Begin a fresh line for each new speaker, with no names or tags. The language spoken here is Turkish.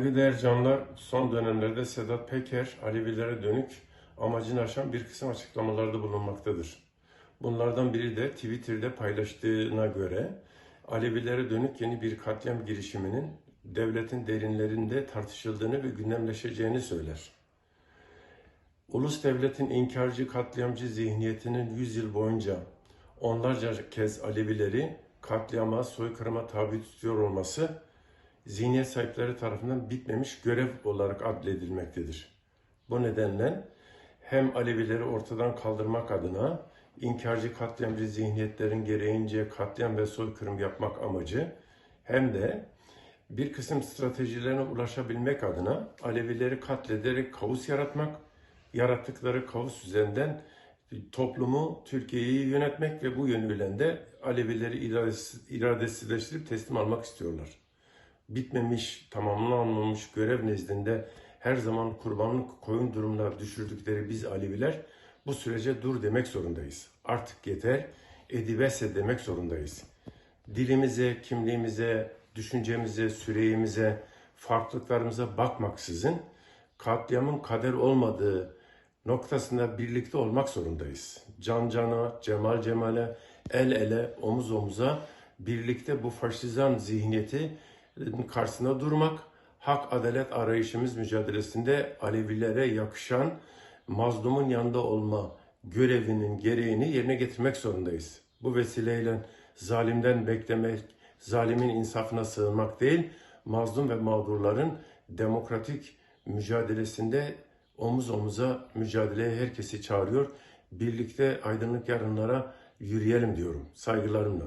Saygıdeğer canlar, son dönemlerde Sedat Peker, Alevilere dönük amacını aşan bir kısım açıklamalarda bulunmaktadır. Bunlardan biri de Twitter'da paylaştığına göre Alevilere dönük yeni bir katliam girişiminin devletin derinlerinde tartışıldığını ve gündemleşeceğini söyler. Ulus devletin inkarcı katliamcı zihniyetinin 100 yıl boyunca onlarca kez Alevileri katliama, soykırıma tabi tutuyor olması zihniyet sahipleri tarafından bitmemiş görev olarak adledilmektedir. Bu nedenle hem Alevileri ortadan kaldırmak adına inkarcı katliamcı zihniyetlerin gereğince katliam ve soykırım yapmak amacı hem de bir kısım stratejilerine ulaşabilmek adına Alevileri katlederek kaos yaratmak, yarattıkları kaos üzerinden toplumu, Türkiye'yi yönetmek ve bu yönüyle de Alevileri iradesiz, iradesizleştirip teslim almak istiyorlar bitmemiş, tamamlanmamış görev nezdinde her zaman kurbanlık koyun durumuna düşürdükleri biz Aleviler bu sürece dur demek zorundayız. Artık yeter, edibese demek zorundayız. Dilimize, kimliğimize, düşüncemize, süreyimize, farklılıklarımıza bakmaksızın katliamın kader olmadığı noktasında birlikte olmak zorundayız. Can cana, cemal cemale, el ele, omuz omuza birlikte bu faşizan zihniyeti karşısında durmak, hak adalet arayışımız mücadelesinde Alevilere yakışan mazlumun yanında olma görevinin gereğini yerine getirmek zorundayız. Bu vesileyle zalimden beklemek, zalimin insafına sığınmak değil, mazlum ve mağdurların demokratik mücadelesinde omuz omuza mücadeleye herkesi çağırıyor. Birlikte aydınlık yarınlara yürüyelim diyorum. Saygılarımla.